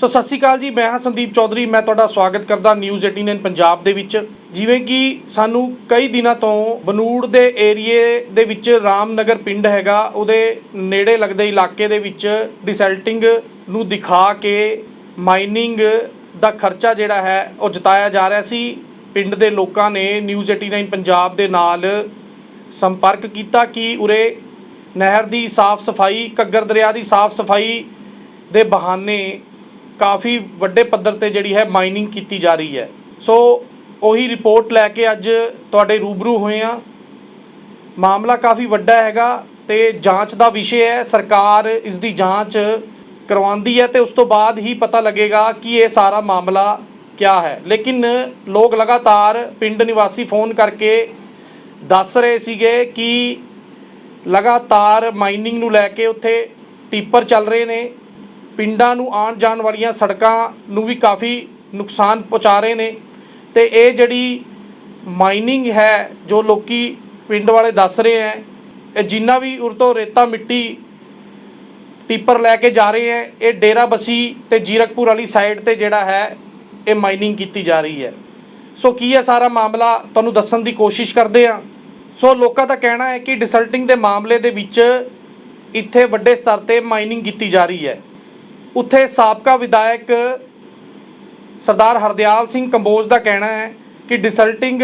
ਸੋ ਸਤਿ ਸ਼੍ਰੀ ਅਕਾਲ ਜੀ, ਮੈਂ ਹਾਂ ਸੰਦੀਪ ਚੌਧਰੀ। ਮੈਂ ਤੁਹਾਡਾ ਸਵਾਗਤ ਕਰਦਾ ਨਿਊਜ਼ 18 ਪੰਜਾਬ ਦੇ ਵਿੱਚ। ਜਿਵੇਂ ਕਿ ਸਾਨੂੰ ਕਈ ਦਿਨਾਂ ਤੋਂ ਬਨੂੜ ਦੇ ਏਰੀਏ ਦੇ ਵਿੱਚ ਰਾਮਨਗਰ ਪਿੰਡ ਹੈਗਾ। ਉਹਦੇ ਨੇੜੇ ਲੱਗਦੇ ਇਲਾਕੇ ਦੇ ਵਿੱਚ ਡਿਸੈਲਟਿੰਗ ਨੂੰ ਦਿਖਾ ਕੇ ਮਾਈਨਿੰਗ ਦਾ ਖਰਚਾ ਜਿਹੜਾ ਹੈ, ਉਹ ਜਤਾਇਆ ਜਾ ਰਿਹਾ ਸੀ। ਪਿੰਡ ਦੇ ਲੋਕਾਂ ਨੇ ਨਿਊਜ਼ 89 ਪੰਜਾਬ ਦੇ ਨਾਲ ਸੰਪਰਕ ਕੀਤਾ ਕਿ ਉਰੇ ਨਹਿਰ ਦੀ ਸਾਫ਼ ਸਫ਼ਾਈ, ਘੱਗਰ ਦਰਿਆ ਦੀ ਸਾਫ਼ ਸਫ਼ਾਈ ਦੇ ਬਹਾਨੇ ਕਾਫੀ ਵੱਡੇ ਪੱਧਰ ਤੇ ਜਿਹੜੀ ਹੈ ਮਾਈਨਿੰਗ ਕੀਤੀ ਜਾ ਰਹੀ ਹੈ। ਸੋ ਉਹੀ ਰਿਪੋਰਟ ਲੈ ਕੇ ਅੱਜ ਤੁਹਾਡੇ ਰੂਬਰੂ ਹੋਏ ਆ ਮਾਮਲਾ ਕਾਫੀ ਵੱਡਾ ਹੈਗਾ ਤੇ ਜਾਂਚ ਦਾ ਵਿਸ਼ੇ ਹੈ। ਸਰਕਾਰ ਇਸ ਦੀ ਜਾਂਚ ਕਰਵਾਉਂਦੀ ਹੈ ਤੇ ਉਸ ਤੋਂ ਬਾਅਦ ਹੀ ਪਤਾ ਲੱਗੇਗਾ ਕਿ ਇਹ ਸਾਰਾ ਮਾਮਲਾ ਕਿਆ ਹੈ। ਲੇਕਿਨ ਲੋਕ ਲਗਾਤਾਰ ਪਿੰਡ ਨਿਵਾਸੀ ਫੋਨ ਕਰਕੇ ਦੱਸ ਰਹੇ ਸੀਗੇ ਕਿ ਲਗਾਤਾਰ ਮਾਈਨਿੰਗ ਨੂੰ ਲੈ ਕੇ ਉੱਥੇ ਟੀਪਰ ਚੱਲ ਰਹੇ ਨੇ। ਪਿੰਡਾਂ ਨੂੰ ਆਉਣ ਜਾਣ ਵਾਲੀਆਂ ਸੜਕਾਂ ਨੂੰ ਵੀ ਕਾਫੀ ਨੁਕਸਾਨ ਪਹੁੰਚਾ ਰਹੇ ਨੇ ਤੇ ਇਹ ਜਿਹੜੀ ਮਾਈਨਿੰਗ ਹੈ ਜੋ ਲੋਕੀ ਪਿੰਡ ਵਾਲੇ ਦੱਸ ਰਹੇ ਹੈ, ਇਹ ਜਿੰਨਾ ਵੀ ਉਰ ਤੋਂ ਰੇਤਾ ਮਿੱਟੀ ਟੀਪਰ ਲੈ ਕੇ ਜਾ ਰਹੇ ਹੈ, ਇਹ ਡੇਰਾ ਬਸੀ ਤੇ ਜੀਰਕਪੁਰ ਵਾਲੀ ਸਾਈਡ ਤੇ ਜਿਹੜਾ ਹੈ, ਇਹ ਮਾਈਨਿੰਗ ਕੀਤੀ ਜਾ ਰਹੀ ਹੈ। ਸੋ ਕੀ ਹੈ ਸਾਰਾ ਮਾਮਲਾ ਤੁਹਾਨੂੰ ਦੱਸਣ ਦੀ ਕੋਸ਼ਿਸ਼ ਕਰਦੇ ਹਾਂ। ਸੋ ਲੋਕਾਂ ਦਾ ਕਹਿਣਾ ਹੈ ਕਿ ਡਿਸਲਟਿੰਗ ਦੇ ਮਾਮਲੇ ਦੇ ਵਿੱਚ ਇੱਥੇ ਵੱਡੇ ਸਤਰ ਤੇ ਮਾਈਨਿੰਗ ਕੀਤੀ ਜਾ ਰਹੀ ਹੈ। ਉੱਥੇ ਸਾਬਕਾ ਵਿਧਾਇਕ ਸਰਦਾਰ ਹਰਦਿਆਲ ਸਿੰਘ ਕੰਬੋਜ ਦਾ ਕਹਿਣਾ ਹੈ ਕਿ ਡਿਸਲਟਿੰਗ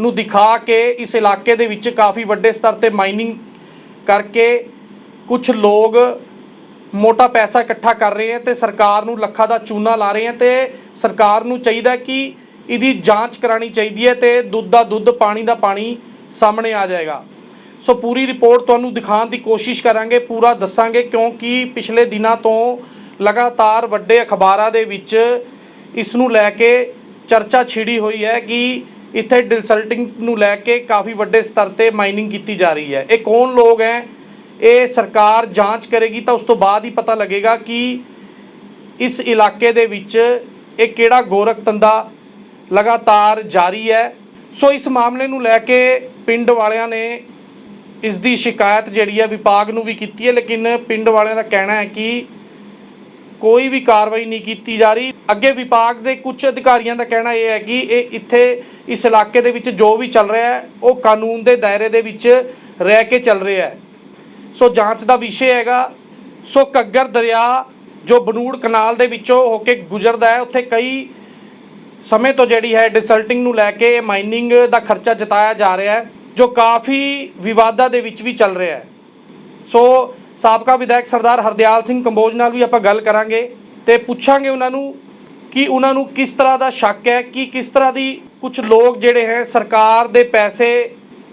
ਨੂੰ ਦਿਖਾ ਕੇ ਇਸ ਇਲਾਕੇ ਦੇ ਵਿੱਚ ਕਾਫੀ ਵੱਡੇ ਸਤਰ ਤੇ ਮਾਈਨਿੰਗ ਕਰਕੇ ਕੁਝ ਲੋਕ ਮੋਟਾ ਪੈਸਾ ਇਕੱਠਾ ਕਰ ਰਹੇ ਹੈ ਤੇ ਸਰਕਾਰ ਨੂੰ ਲੱਖਾਂ ਦਾ ਚੂਨਾ ਲਾ ਰਹੇ ਹੈ ਤੇ ਸਰਕਾਰ ਨੂੰ ਚਾਹੀਦਾ ਕਿ ਇਹਦੀ ਜਾਂਚ ਕਰਾਣੀ ਚਾਹੀਦੀ ਹੈ ਤੇ ਦੁੱਧ ਦਾ ਦੁੱਧ, ਪਾਣੀ ਦਾ ਪਾਣੀ ਸਾਹਮਣੇ ਆ ਜਾਏਗਾ। ਸੋ ਪੂਰੀ ਰਿਪੋਰਟ ਤੁਹਾਨੂੰ ਦਿਖਾਉਣ ਦੀ ਕੋਸ਼ਿਸ਼ ਕਰਾਂਗੇ, ਪੂਰਾ ਦੱਸਾਂਗੇ ਕਿਉਂਕਿ ਪਿਛਲੇ ਦਿਨਾਂ ਤੋਂ ਲਗਾਤਾਰ ਵੱਡੇ ਅਖਬਾਰਾਂ ਦੇ ਵਿੱਚ ਇਸ ਨੂੰ ਲੈ ਕੇ ਚਰਚਾ ਛਿੜੀ ਹੋਈ ਹੈ ਕਿ ਇੱਥੇ ਡਿਸਲਟਿੰਗ ਨੂੰ ਲੈ ਕੇ ਕਾਫੀ ਵੱਡੇ ਸਤਰ ਤੇ ਮਾਈਨਿੰਗ ਕੀਤੀ ਜਾ ਰਹੀ ਹੈ। ਇਹ ਕੌਣ ਲੋਕ ਹੈ? ਇਹ ਸਰਕਾਰ ਜਾਂਚ ਕਰੇਗੀ ਤਾਂ ਉਸ ਤੋਂ ਬਾਅਦ ਹੀ ਪਤਾ ਲੱਗੇਗਾ ਕਿ ਇਸ ਇਲਾਕੇ ਦੇ ਵਿੱਚ ਇਹ ਕਿਹੜਾ ਗੋਰਖ ਧੰਦਾ ਲਗਾਤਾਰ ਜਾਰੀ ਹੈ। ਸੋ ਇਸ ਮਾਮਲੇ ਨੂੰ ਲੈ ਕੇ ਪਿੰਡ ਵਾਲਿਆਂ ਨੇ ਇਸ ਦੀ ਸ਼ਿਕਾਇਤ ਜਿਹੜੀ ਹੈ ਵਿਭਾਗ ਨੂੰ ਵੀ ਕੀਤੀ ਹੈ, ਲੇਕਿਨ ਪਿੰਡ ਵਾਲਿਆਂ ਦਾ ਕਹਿਣਾ ਹੈ ਕਿ ਕੋਈ ਵੀ ਕਾਰਵਾਈ ਨਹੀਂ ਕੀਤੀ ਜਾ ਰਹੀ। ਅੱਗੇ ਵਿਭਾਗ ਦੇ ਕੁਝ ਅਧਿਕਾਰੀਆਂ ਦਾ ਕਹਿਣਾ ਇਹ ਹੈ ਕਿ ਇਹ ਇੱਥੇ ਇਸ ਇਲਾਕੇ ਦੇ ਵਿੱਚ ਜੋ ਵੀ ਚੱਲ ਰਿਹਾ ਹੈ, ਉਹ ਕਾਨੂੰਨ ਦੇ ਦਾਇਰੇ ਦੇ ਵਿੱਚ ਰਹਿ ਕੇ ਚੱਲ ਰਿਹਾ ਹੈ। ਸੋ ਜਾਂਚ ਦਾ ਵਿਸ਼ੇ ਹੈਗਾ। ਸੋ ਘੱਗਰ ਦਰਿਆ ਜੋ ਬਨੂੜ ਕਨਾਲ ਦੇ ਵਿੱਚੋਂ ਹੋ ਕੇ ਗੁਜ਼ਰਦਾ ਹੈ, ਉੱਥੇ ਕਈ ਸਮੇਂ ਤੋਂ ਜਿਹੜੀ ਹੈ ਡਿਸਲਟਿੰਗ ਨੂੰ ਲੈ ਕੇ ਮਾਈਨਿੰਗ ਦਾ ਖਰਚਾ ਜਤਾਇਆ ਜਾ ਰਿਹਾ ਹੈ, ਜੋ ਕਾਫੀ ਵਿਵਾਦਾਂ ਦੇ ਵਿੱਚ ਵੀ ਚੱਲ ਰਿਹਾ ਹੈ। ਸੋ ਸਾਬਕਾ ਵਿਧਾਇਕ ਸਰਦਾਰ ਹਰਦਿਆਲ ਸਿੰਘ ਕੰਬੋਜ ਨਾਲ ਵੀ ਆਪਾਂ ਗੱਲ ਕਰਾਂਗੇ ਤੇ ਪੁੱਛਾਂਗੇ ਉਹਨਾਂ ਨੂੰ ਕਿ ਉਹਨਾਂ ਨੂੰ ਕਿਸ ਤਰ੍ਹਾਂ ਦਾ ਸ਼ੱਕ ਹੈ, ਕਿ ਕਿਸ ਤਰ੍ਹਾਂ ਦੀ ਕੁਝ ਲੋਕ ਜਿਹੜੇ ਹੈ ਸਰਕਾਰ ਦੇ ਪੈਸੇ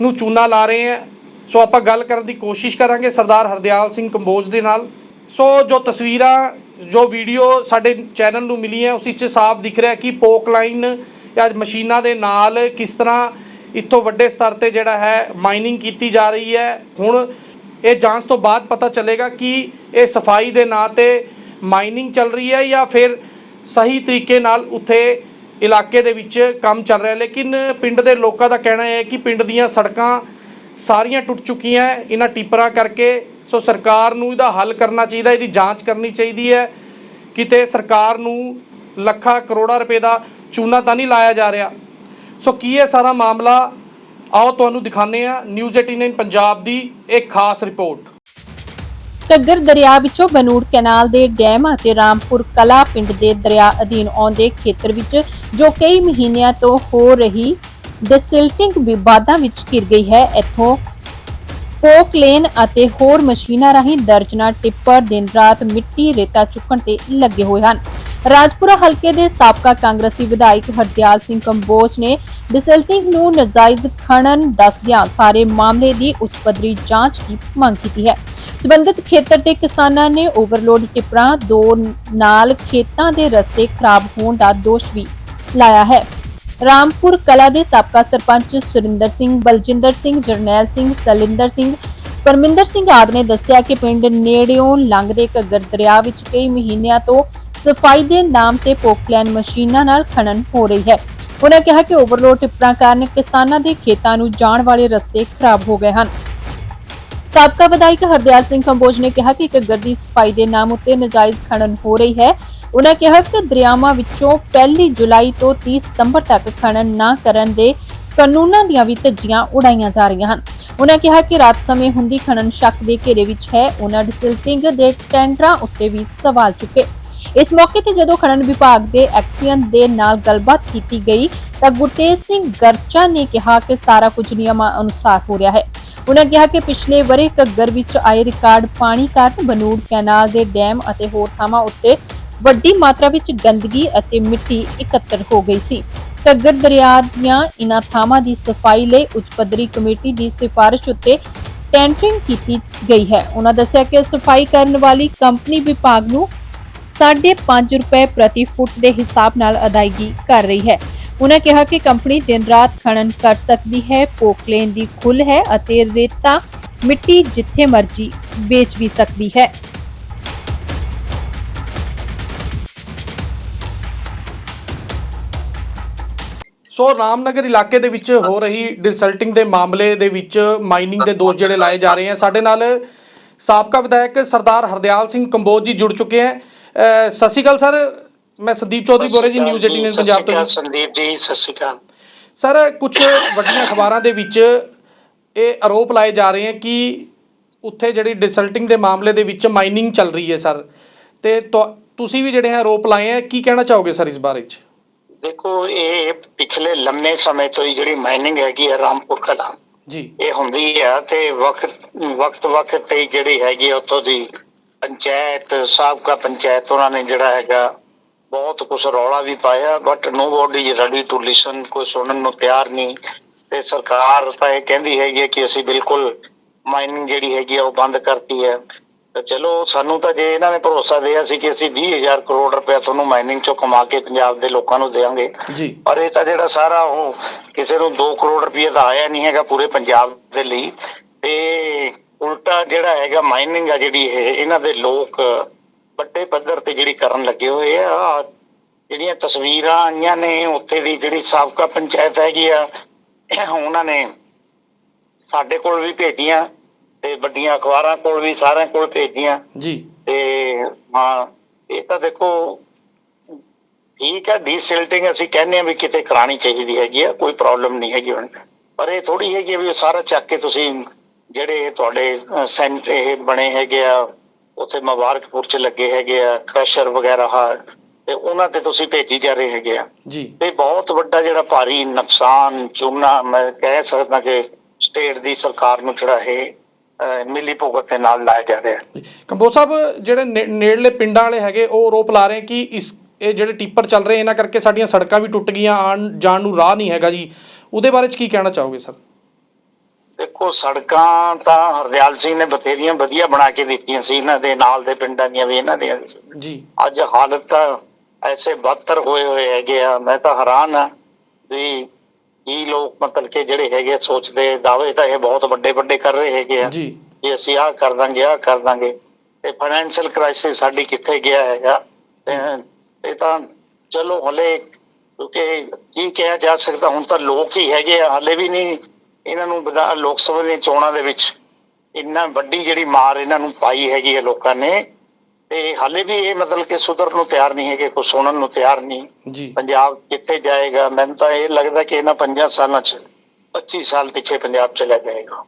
ਨੂੰ ਚੂਨਾ ਲਾ ਰਹੇ ਹੈ। ਸੋ ਆਪਾਂ ਗੱਲ ਕਰਨ ਦੀ ਕੋਸ਼ਿਸ਼ ਕਰਾਂਗੇ ਸਰਦਾਰ ਹਰਦਿਆਲ ਸਿੰਘ ਕੰਬੋਜ ਦੇ ਨਾਲ। ਸੋ ਜੋ ਤਸਵੀਰਾਂ, ਜੋ ਵੀਡੀਓ ਸਾਡੇ ਚੈਨਲ ਨੂੰ ਮਿਲੀ ਹੈ ਉਸ ਵਿੱਚ ਸਾਫ਼ ਦਿਖ ਰਿਹਾ ਕਿ ਪੋਕ ਲਾਈਨ ਜਾਂ ਮਸ਼ੀਨਾਂ ਦੇ ਨਾਲ ਕਿਸ ਤਰ੍ਹਾਂ ਇੱਥੋਂ ਵੱਡੇ ਸਤਰ ਤੇ ਜਿਹੜਾ ਹੈ ਮਾਈਨਿੰਗ ਕੀਤੀ ਜਾ ਰਹੀ ਹੈ। ਹੁਣ ਇਹ ਜਾਂਚ ਤੋਂ ਬਾਅਦ ਪਤਾ ਚੱਲੇਗਾ ਕਿ ਇਹ ਸਫ਼ਾਈ ਦੇ ਨਾਂ ਤੇ ਮਾਈਨਿੰਗ ਚੱਲ ਰਹੀ ਹੈ ਜਾਂ ਫਿਰ ਸਹੀ ਤਰੀਕੇ ਨਾਲ ਉੱਥੇ ਇਲਾਕੇ ਦੇ ਵਿੱਚ ਕੰਮ ਚੱਲ ਰਿਹਾ ਲੇਕਿਨ ਪਿੰਡ ਦੇ ਲੋਕਾਂ ਦਾ ਕਹਿਣਾ ਹੈ ਕਿ ਪਿੰਡ ਦੀਆਂ ਸੜਕਾਂ ਸਾਰੀਆਂ ਟੁੱਟ ਚੁੱਕੀਆਂ ਇਹਨਾਂ ਟਿੱਪਰਾਂ ਕਰਕੇ। ਸੋ ਸਰਕਾਰ ਨੂੰ ਇਹਦਾ ਹੱਲ ਕਰਨਾ ਚਾਹੀਦਾ, ਇਹਦੀ ਜਾਂਚ ਕਰਨੀ ਚਾਹੀਦੀ ਹੈ। ਕਿਤੇ ਸਰਕਾਰ ਨੂੰ ਲੱਖਾਂ ਕਰੋੜਾਂ ਰੁਪਏ ਦਾ ਚੂਨਾ ਤਾਂ ਨਹੀਂ ਲਾਇਆ ਜਾ ਰਿਹਾ। ਸੋ ਕੀ ਇਹ ਸਾਰਾ ਮਾਮਲਾ ਆਓ ਤੁਹਾਨੂੰ ਦਿਖਾਉਂਦੇ ਆ ਨਿਊਜ਼ 89 ਪੰਜਾਬ ਦੀ ਇੱਕ ਖਾਸ ਰਿਪੋਰਟ। ਘੱਗਰ ਦਰਿਆ ਵਿੱਚੋਂ ਬਨੂੜ ਕੈਨਾਲ ਦੇ ਡੈਮ ਅਤੇ ਰਾਮਪੁਰ ਕਲਾ ਪਿੰਡ ਦੇ ਦਰਿਆ ਅਧੀਨ ਆਉਂਦੇ ਖੇਤਰ ਵਿੱਚ ਜੋ ਕਈ ਮਹੀਨਿਆਂ ਤੋਂ ਹੋ ਰਹੀ ਡਿਸਿਲਟਿੰਗ ਵਿਵਾਦਾਂ ਵਿੱਚ ਘਿਰ ਗਈ ਹੈ। ਇੱਥੋਂ ਪੋਕਲੇਨ ਅਤੇ ਹੋਰ ਮਸ਼ੀਨਾਂ ਰਾਹੀਂ ਦਰਜਨਾ ਟਿੱਪਰ ਦਿਨ ਰਾਤ ਮਿੱਟੀ ਰੇਤਾ ਚੁੱਕਣ ਤੇ ਲੱਗੇ ਹੋਏ ਹਨ। ਰਾਜਪੁਰਾ ਹਲਕੇ ਦੇ ਸਾਬਕਾ ਕਾਂਗਰਸੀ ਵਿਧਾਇਕ ਹਰਦਿਆਲ ਸਿੰਘ ਕੰਬੋਜ ਨੇ ਡਿਸਲਟਿੰਗ ਨੂੰ ਨਜਾਇਜ਼ ਖਣਨ ਦੱਸਦਿਆਂ ਸਾਰੇ ਮਾਮਲੇ ਦੀ ਉੱਚ ਪੱਧਰੀ ਜਾਂਚ ਦੀ ਮੰਗ ਕੀਤੀ ਹੈ। ਸਬੰਧਤ ਖੇਤਰ ਦੇ ਕਿਸਾਨਾਂ ਨੇ ਓਵਰਲੋਡ ਟਿੱਪਰਾਂ, ਦੋ ਨਾਲ ਖੇਤਾਂ ਦੇ ਰਸਤੇ ਖਰਾਬ ਹੋਣ ਦਾ ਦੋਸ਼ ਵੀ ਲਾਇਆ ਹੈ। ਰਾਮਪੁਰ ਕਲਾ ਦੇ ਸਾਬਕਾ ਸਰਪੰਚ ਸੁਰਿੰਦਰ ਸਿੰਘ, ਬਲਜਿੰਦਰ ਸਿੰਘ, ਜਰਨੈਲ ਸਿੰਘ, ਸਲਿੰਦਰ ਸਿੰਘ, ਪਰਮਿੰਦਰ ਸਿੰਘ ਆਦ ਨੇ ਦੱਸਿਆ ਕਿ ਪਿੰਡ ਨੇੜਿਓਂ ਲੰਘਦੇ ਘੱਗਰ ਦਰਿਆ ਵਿੱਚ ਕਈ ਮਹੀਨਿਆਂ ਤੋਂ ਸਫ਼ਾਈ ਦੇ ਨਾਮ ਤੇ ਪੋਕਲੈਨ ਮਸ਼ੀਨਾਂ ਨਾਲ ਖਣਨ ਹੋ ਰਹੀ ਹੈ। ਉਹਨਾਂ ਕਿਹਾ ਕਿ ਓਵਰਲੋਡ ਟਿੱਪਰਾਂ ਕਾਰਨ ਕਿਸਾਨਾਂ ਦੇ ਖੇਤਾਂ ਨੂੰ ਜਾਣ ਵਾਲੇ ਰਸਤੇ ਖਰਾਬ ਹੋ ਗਏ ਹਨ। ਸਾਬਕਾ ਵਿਧਾਇਕ ਹਰਦਿਆਲ ਸਿੰਘ ਕੰਬੋਜ ਨੇ ਕਿਹਾ ਕਿ ਘੱਗਰ ਦੀ ਸਫ਼ਾਈ ਦੇ ਨਾਮ ਉੱਤੇ ਨਜਾਇਜ਼ ਖਣਨ ਹੋ ਰਹੀ ਹੈ। ਉਹਨਾਂ ਕਿਹਾ ਕਿ ਦਰਿਆਵਾਂ ਵਿੱਚੋਂ 1 ਜੁਲਾਈ ਤੋਂ 30 ਸਤੰਬਰ ਤੱਕ ਖਣਨ ਨਾ ਕਰਨ ਦੇ ਕਾਨੂੰਨਾਂ ਦੀਆਂ ਵੀ ਧੱਜੀਆਂ ਉਡਾਈਆਂ ਜਾ ਰਹੀਆਂ ਹਨ। ਉਹਨਾਂ ਕਿਹਾ ਕਿ ਰਾਤ ਸਮੇਂ ਹੁੰਦੀ ਖਣਨ ਸ਼ੱਕ ਦੇ ਘੇਰੇ ਵਿੱਚ ਹੈ। ਉਹਨਾਂ ਡਿਸਟਿਲਟਿੰਗ ਦੇ ਟੈਂਡਰਾਂ ਉੱਤੇ ਵੀ ਸਵਾਲ ਚੁੱਕੇ। ਇਸ ਮੌਕੇ ਤੇ ਜਦੋਂ ਖਣਨ ਵਿਭਾਗ ਦੇ ਐਕਸੀਅਨ ਦੇ ਨਾਲ ਗੱਲਬਾਤ ਕੀਤੀ ਗਈ, ਤਾਂ ਗੁਰਤੇਜ ਸਿੰਘ ਗਰਚਾ ਨੇ ਕਿਹਾ ਕਿ ਸਾਰਾ ਕੁਝ ਨਿਯਮਾਂ ਅਨੁਸਾਰ ਹੋ ਰਿਹਾ ਹੈ। ਉਹਨਾਂ ਕਿਹਾ ਕਿ ਪਿਛਲੇ ਵਰੇ ਘੱਗਰ ਵਿੱਚ ਆਏ ਰਿਕਾਰਡ ਪਾਣੀ ਕਾਰਨ ਬਨੂੜ ਕੈਨਾਲ ਦੇ ਡੈਮ ਅਤੇ ਹੋਰ ਥਾਵਾਂ ਉੱਤੇ ਵੱਡੀ ਮਾਤਰਾ ਵਿੱਚ ਗੰਦਗੀ ਅਤੇ ਮਿੱਟੀ ਇਕੱਤਰ ਹੋ ਗਈ ਸੀ। ਘੱਗਰ ਦਰਿਆ ਦੀਆਂ ਇਨ੍ਹਾਂ ਥਾਵਾਂ ਦੀ ਸਫ਼ਾਈ ਲਈ ਉੱਚ ਪੱਧਰੀ ਕਮੇਟੀ ਦੀ ਸਿਫਾਰਿਸ਼ ਉੱਤੇ ਟੈਂਡਰਿੰਗ ਕੀਤੀ ਗਈ ਹੈ। ਉਹਨਾਂ ਦੱਸਿਆ ਕਿ ਸਫ਼ਾਈ ਕਰਨ ਵਾਲੀ ਕੰਪਨੀ ਵਿਭਾਗ ਨੂੰ 5.5 ਰੁਪਏ ਪ੍ਰਤੀ ਫੁੱਟ ਦੇ ਹਿਸਾਬ ਨਾਲ ਅਦਾਇਗੀ ਕਰ ਰਹੀ ਹੈ। ਉਹਨਾਂ ਕਿਹਾ ਕਿ ਕੰਪਨੀ ਦਿਨ ਰਾਤ ਖਣਨ ਕਰ ਸਕਦੀ ਹੈ ਪੋਕਲੇਨ ਦੀ ਖੁੱਲ ਹੈ ਅਤੇ ਰੇਤਾ ਮਿੱਟੀ ਜਿੱਥੇ ਮਰਜ਼ੀ ਵੇਚ ਵੀ ਸਕਦੀ ਹੈ। ਸੋ ਰਾਮਨਗਰ ਇਲਾਕੇ ਦੇ ਵਿੱਚ ਹੋ ਰਹੀ ਡਿਸਲਟਿੰਗ ਦੇ ਮਾਮਲੇ ਦੇ ਵਿੱਚ ਮਾਈਨਿੰਗ ਦੇ ਦੋਸ਼ ਜਿਹੜੇ ਲਾਏ ਜਾ ਰਹੇ ਹਨ ਸਾਡੇ ਨਾਲ ਸਾਬਕਾ ਵਿਧਾਇਕ ਸਰਦਾਰ ਹਰਦਿਆਲ ਸਿੰਘ ਕੰਬੋਜ ਜੀ ਜੁੜ ਚੁੱਕੇ ਹੈ। ਅਹ ਸਤਿ ਸ਼੍ਰੀ ਅਕਾਲ ਸਰ। ਮੈਂ ਸੰਦੀਪ ਚੌਧਰੀ ਬੋਲ ਰਿਹਾ ਜੀ ਨਿਊਜ਼ 18 ਪੰਜਾਬ ਤੋਂ ਸਤਿ ਸ਼੍ਰੀ ਅਕਾਲ ਸੰਦੀਪ ਜੀ ਸਤਿ ਸ਼੍ਰੀ ਅਕਾਲ। ਸਰ ਕੁਝ ਵੱਡੀਆਂ ਅਖਬਾਰਾਂ ਦੇ ਵਿੱਚ ਇਹ ਆਰੋਪ ਲਾਏ ਜਾ ਰਹੇ ਹਨ ਕਿ ਉੱਥੇ ਜਿਹੜੀ ਡਿਸਲਟਿੰਗ ਦੇ ਮਾਮਲੇ ਦੇ ਵਿੱਚ ਮਾਈਨਿੰਗ ਚੱਲ ਰਹੀ ਹੈ ਸਰ। ਤੇ ਤੁਸੀਂ ਵੀ ਜਿਹੜੇ ਹੈ ਆਰੋਪ ਲਾਏ ਆ ਕੀ ਕਹਿਣਾ ਚਾਹੋਗੇ ਸਰ ਇਸ ਬਾਰੇ 'ਚ? ਦੇਖੋ ਇਹ ਪਿਛਲੇ ਲੰਮੇ ਸਮੇਂ ਤੋਂ ਹੀ ਜਿਹੜੀ ਮਾਈਨਿੰਗ ਹੈਗੀ ਹੈ ਰਾਮਪੁਰ ਕਲਾਂ ਜੀ। ਇਹ ਹੁੰਦੀ ਹੈ ਤੇ ਵਕਤ ਵਕਤ ਵਕਤ ਤੇ ਜਿਹੜੀ ਹੈਗੀ ਹੈ ਉੱਥੋਂ ਦੀ ਪੰਚਾਇਤ ਸਾਬਕਾ ਪੰਚਾਇਤ ਉਹਨਾਂ ਨੇ ਜਿਹੜਾ ਹੈਗਾ ਬਹੁਤ ਕੁਝ ਰੌਲਾ ਵੀ ਪਾਇਆ but nobody ready to listen ਕੋਈ ਸੁਣਨ ਨੂੰ ਤਿਆਰ ਨਹੀਂ। ਤੇ ਸਰਕਾਰ ਤਾਂ ਇਹ ਕਹਿੰਦੀ ਹੈਗੀ ਕਿ ਅਸੀਂ ਬਿਲਕੁਲ ਮਾਈਨਿੰਗ ਜਿਹੜੀ ਹੈਗੀ ਆ ਉਹ ਬੰਦ ਕਰਤੀ ਹੈ। ਤੇ ਚਲੋ ਸਾਨੂੰ ਤਾਂ ਜੇ ਇਹਨਾਂ ਨੇ ਭਰੋਸਾ ਦਿਆ ਸੀ ਕਿ ਅਸੀਂ 20000 ਕਰੋੜ ਰੁਪਏ ਤੁਹਾਨੂੰ ਮਾਈਨਿੰਗ ਚੋਂ ਕਮਾ ਕੇ ਪੰਜਾਬ ਦੇ ਲੋਕਾਂ ਨੂੰ ਦੇਵਾਂਗੇ। ਪਰ ਇਹ ਤਾਂ ਜਿਹੜਾ ਸਾਰਾ ਉਹ ਕਿਸੇ ਨੂੰ 2 ਕਰੋੜ ਰੁਪਏ ਦਾ ਆਇਆ ਨਹੀਂ ਹੈਗਾ ਪੂਰੇ ਪੰਜਾਬ ਦੇ ਲਈ। ਤੇ ਜਿਹੜਾ ਹੈਗਾ ਮਾਈਨਿੰਗ ਆ ਜਿਹੜੀ ਇਹ ਇਹਨਾਂ ਦੇ ਲੋਕ ਵੱਡੇ ਪੱਧਰ ਤੇ ਜਿਹੜੀ ਕਰਨ ਲੱਗੇ ਹੋਏ ਆ। ਜਿਹੜੀਆਂ ਤਸਵੀਰਾਂ ਆਈਆਂ ਨੇ ਉੱਥੇ ਦੀ ਜਿਹੜੀ ਸਾਬਕਾ ਪੰਚਾਇਤ ਹੈਗੀ ਆ ਉਹਨਾਂ ਨੇ ਸਾਡੇ ਕੋਲ ਵੀ ਭੇਜੀਆਂ ਤੇ ਵੱਡੀਆਂ ਅਖਬਾਰਾਂ ਕੋਲ ਵੀ ਸਾਰਿਆਂ ਕੋਲ ਭੇਜੀਆਂ। ਜੀ। ਤੇ ਹਾਂ ਇਹ ਤਾਂ ਦੇਖੋ ਠੀਕ ਹੈ ਡੀਸਿਲਟਿੰਗ ਅਸੀਂ ਕਹਿੰਦੇ ਆ ਵੀ ਕਿਤੇ ਕਰਾਣੀ ਚਾਹੀਦੀ ਹੈਗੀ ਆ ਕੋਈ ਪ੍ਰੋਬਲਮ ਨਹੀਂ ਹੈਗੀ ਹੁਣ। ਪਰ ਇਹ ਥੋੜੀ ਹੈਗੀ ਵੀ ਸਾਰਾ ਚੱਕ ਕੇ ਤੁਸੀਂ ਜਿਹੜੇ ਤੁਹਾਡੇ ਸੈਂਟ ਇਹ ਬਣੇ ਹੈਗੇ ਆ ਉੱਥੇ ਮੁਬਾਰਕਪੁਰ ਚ ਲੱਗੇ ਹੈਗੇ ਆ ਕ੍ਰਸ਼ਰ ਵਗੈਰਾ ਹਾ ਤੇ ਉਹਨਾਂ ਤੇ ਤੁਸੀਂ ਭੇਜੀ ਜਾ ਰਹੇ ਹੈਗੇ ਆ। ਜੀ। ਤੇ ਬਹੁਤ ਵੱਡਾ ਜਿਹੜਾ ਭਾਰੀ ਨੁਕਸਾਨ ਚੂਨਾ ਮੈਂ ਕਹਿ ਸਕਦਾ ਕਿ ਸਟੇਟ ਦੀ ਸਰਕਾਰ ਨੂੰ ਜਿਹੜਾ ਇਹ ਮਿਲੀ ਭੁਗਤ ਦੇ ਨਾਲ ਲਾਇਆ ਜਾ ਰਿਹਾ। ਹੈ ਕੰਬੋਜ ਸਾਹਿਬ ਜਿਹੜੇ ਨੇੜਲੇ ਪਿੰਡਾਂ ਵਾਲੇ ਹੈਗੇ ਉਹ ਆਰੋਪ ਲਾ ਰਹੇ ਕਿ ਇਸ ਇਹ ਜਿਹੜੇ ਟਿੱਪਰ ਚੱਲ ਰਹੇ ਇਹਨਾਂ ਕਰਕੇ ਸਾਡੀਆਂ ਸੜਕਾਂ ਵੀ ਟੁੱਟ ਗਈਆਂ ਆਣ ਜਾਣ ਨੂੰ ਰਾਹ ਨਹੀਂ ਹੈਗਾ ਜੀ। ਉਹਦੇ ਬਾਰੇ 'ਚ ਕੀ ਕਹਿਣਾ ਚਾਹੋਗੇ ਸਰ? ਦੇਖੋ ਸੜਕਾਂ ਤਾਂ ਹਰਦਿਆਲ ਸਿੰਘ ਨੇ ਬਥੇਰੀਆਂ ਵਧੀਆ ਬਣਾ ਕੇ ਦਿੱਤੀਆਂ ਸੀ। ਇਹਨਾਂ ਦੇ ਨਾਲ ਦੇ ਪਿੰਡਾਂ ਦੀਆਂ ਵੀ ਇਹਨਾਂ ਦੀਆਂ ਜੀ। ਅੱਜ ਹਾਲਤ ਤਾਂ ਐਸੇ ਬਦਤਰ ਹੋਏ ਹੋਏ ਹੈਗੇ ਆ। ਮੈਂ ਤਾਂ ਹੈਰਾਨ ਆ ਵੀ ਕੀ ਲੋਕ ਮਤਲਬ ਕਿ ਜਿਹੜੇ ਹੈਗੇ ਸੋਚਦੇ ਦਾਅਵੇ ਤਾਂ ਇਹ ਬਹੁਤ ਵੱਡੇ ਵੱਡੇ ਕਰ ਰਹੇ ਹੈਗੇ ਆ। ਜੀ। ਕਿ ਅਸੀਂ ਆਹ ਕਰ ਦਾਂਗੇ ਆਹ ਕਰ ਦਾਂਗੇ। ਤੇ ਫਾਈਨੈਂਸ਼ੀਅਲ ਕ੍ਰਾਈਸਿਸ ਸਾਡੀ ਕਿੱਥੇ ਗਿਆ ਹੈਗਾ? ਇਹ ਤਾਂ ਚਲੋ ਹਲੇ ਕਿਉਂਕਿ ਕੀ ਕਿਹਾ ਜਾ ਸਕਦਾ ਹੁਣ ਤਾਂ ਲੋਕ ਹੀ ਹੈਗੇ ਆ। ਹਲੇ ਵੀ ਨਹੀਂ ਇਹਨਾਂ ਨੂੰ ਲੋਕ ਸਭਾ ਦੀਆਂ ਚੋਣਾਂ ਦੇ ਵਿੱਚ ਇੰਨਾ ਵੱਡੀ ਜਿਹੜੀ ਮਾਰ ਇਹਨਾਂ ਨੂੰ ਪਾਈ ਹੈਗੀ ਹੈ ਲੋਕਾਂ ਨੇ ਤੇ ਹਲੇ ਵੀ ਇਹ ਮਤਲਬ ਕਿ ਸੁਧਰਨ ਨੂੰ ਤਿਆਰ ਨਹੀਂ ਹੈਗੇ ਕੋਈ ਸੁਣਨ ਨੂੰ ਤਿਆਰ ਨਹੀਂ। ਪੰਜਾਬ ਕਿੱਥੇ ਜਾਏਗਾ ਮੈਨੂੰ ਤਾਂ ਇਹ ਲੱਗਦਾ ਕਿ ਇਹਨਾਂ 5 ਸਾਲਾਂ ਚ 25 ਸਾਲ ਪਿੱਛੇ ਪੰਜਾਬ ਚਲਾ ਜਾਏਗਾ।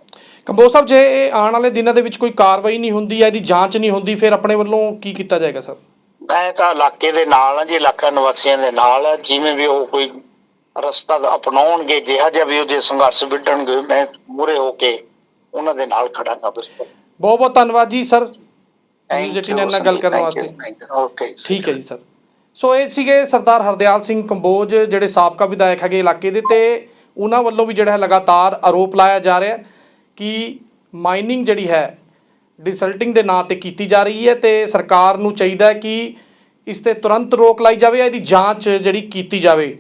ਕੰਬੋਜ ਸਾਹਿਬ ਜੇ ਇਹ ਆਉਣ ਵਾਲੇ ਦਿਨਾਂ ਦੇ ਵਿੱਚ ਕੋਈ ਕਾਰਵਾਈ ਨਹੀਂ ਹੁੰਦੀ ਜਾਂ ਇਹਦੀ ਜਾਂਚ ਨਹੀਂ ਹੁੰਦੀ ਫਿਰ ਆਪਣੇ ਵੱਲੋਂ ਕੀ ਕੀਤਾ ਜਾਏਗਾ ਸਰ? ਮੈਂ ਤਾਂ ਇਲਾਕੇ ਦੇ ਨਾਲ ਆ ਜੀ ਇਲਾਕਾ ਨਿਵਾਸੀਆਂ ਦੇ ਨਾਲ ਆ ਜਿਵੇਂ ਵੀ ਉਹ ਕੋਈ ਰਸਤਾ ਅਪਣਾਉਣਗੇ ਜਿਹੜਾ ਜਿਹਾ ਵੀ ਉਹ ਜੇ ਸੰਘਰਸ਼ ਵਿੱਢਣਗੇ ਮੈਂ ਮੂਰੇ ਹੋ ਕੇ ਉਹਨਾਂ ਦੇ ਨਾਲ ਖੜਾਂਗਾ ਬਿਲਕੁਲ ਬਹੁਤ ਬਹੁਤ ਧੰਨਵਾਦ ਜੀ ਸਰ। ਨਿਊਜ਼ 18 ਨਾਲ ਗੱਲ ਕਰਨ ਵਾਸਤੇ। ਓਕੇ ਠੀਕ ਹੈ ਜੀ ਸਰ। ਸੋ ਇਹ ਸੀਗੇ ਸਰਦਾਰ ਹਰਦਿਆਲ ਸਿੰਘ ਕੰਬੋਜ ਜਿਹੜੇ ਸਾਬਕਾ ਵਿਧਾਇਕ ਹੈਗੇ ਇਲਾਕੇ ਦੇ ਤੇ ਉਹਨਾਂ ਵੱਲੋਂ ਵੀ ਜਿਹੜਾ ਹੈ ਲਗਾਤਾਰ ਆਰੋਪ ਲਾਇਆ ਜਾ ਰਿਹਾ ਕਿ ਮਾਈਨਿੰਗ ਜਿਹੜੀ ਹੈ ਡਿਸਲਟਿੰਗ ਦੇ ਨਾਂ ਤੇ ਕੀਤੀ ਜਾ ਰਹੀ ਹੈ ਤੇ ਸਰਕਾਰ ਨੂੰ ਚਾਹੀਦਾ ਹੈ ਕਿ ਇਸ ਤੇ ਤੁਰੰਤ ਰੋਕ ਲਾਈ ਜਾਵੇ ਇਹਦੀ ਜਾਂਚ ਜਿਹੜੀ ਕੀਤੀ ਜਾਵੇ।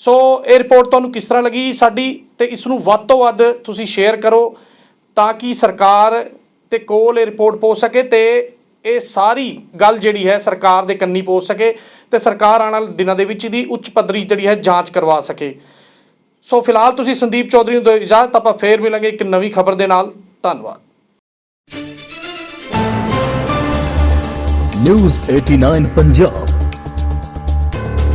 ਸੋ ਇਹ ਰਿਪੋਰਟ ਤੁਹਾਨੂੰ ਕਿਸ ਤਰ੍ਹਾਂ ਲੱਗੀ ਸਾਡੀ ਤੇ ਇਸ ਨੂੰ ਵੱਧ ਤੋਂ ਵੱਧ ਤੁਸੀਂ ਸ਼ੇਅਰ ਕਰੋ ਤਾਂ ਕਿ ਸਰਕਾਰ ਤੇ ਕੋਲ ਇਹ ਰਿਪੋਰਟ ਪਹੁੰਚ ਸਕੇ ਤੇ ਇਹ ਸਾਰੀ ਗੱਲ ਜਿਹੜੀ ਹੈ ਸਰਕਾਰ ਦੇ ਕੰਨੀ ਪਹੁੰਚ ਸਕੇ ਤੇ ਸਰਕਾਰ ਆਉਣ ਵਾਲੇ ਦਿਨਾਂ ਦੇ ਵਿੱਚ ਇਹਦੀ ਉੱਚ ਪੱਧਰੀ ਜਿਹੜੀ ਹੈ ਜਾਂਚ ਕਰਵਾ ਸਕੇ। ਸੋ ਫਿਲਹਾਲ ਤੁਸੀਂ ਸੰਦੀਪ ਚੌਧਰੀ ਨੂੰ ਦਿਓ ਇਜਾਜ਼ਤ, ਆਪਾਂ ਫੇਰ ਮਿਲਾਂਗੇ ਇੱਕ ਨਵੀਂ ਖਬਰ ਦੇ ਨਾਲ। ਧੰਨਵਾਦ। ਨਿਊਜ਼ 89 ਪੰਜਾਬ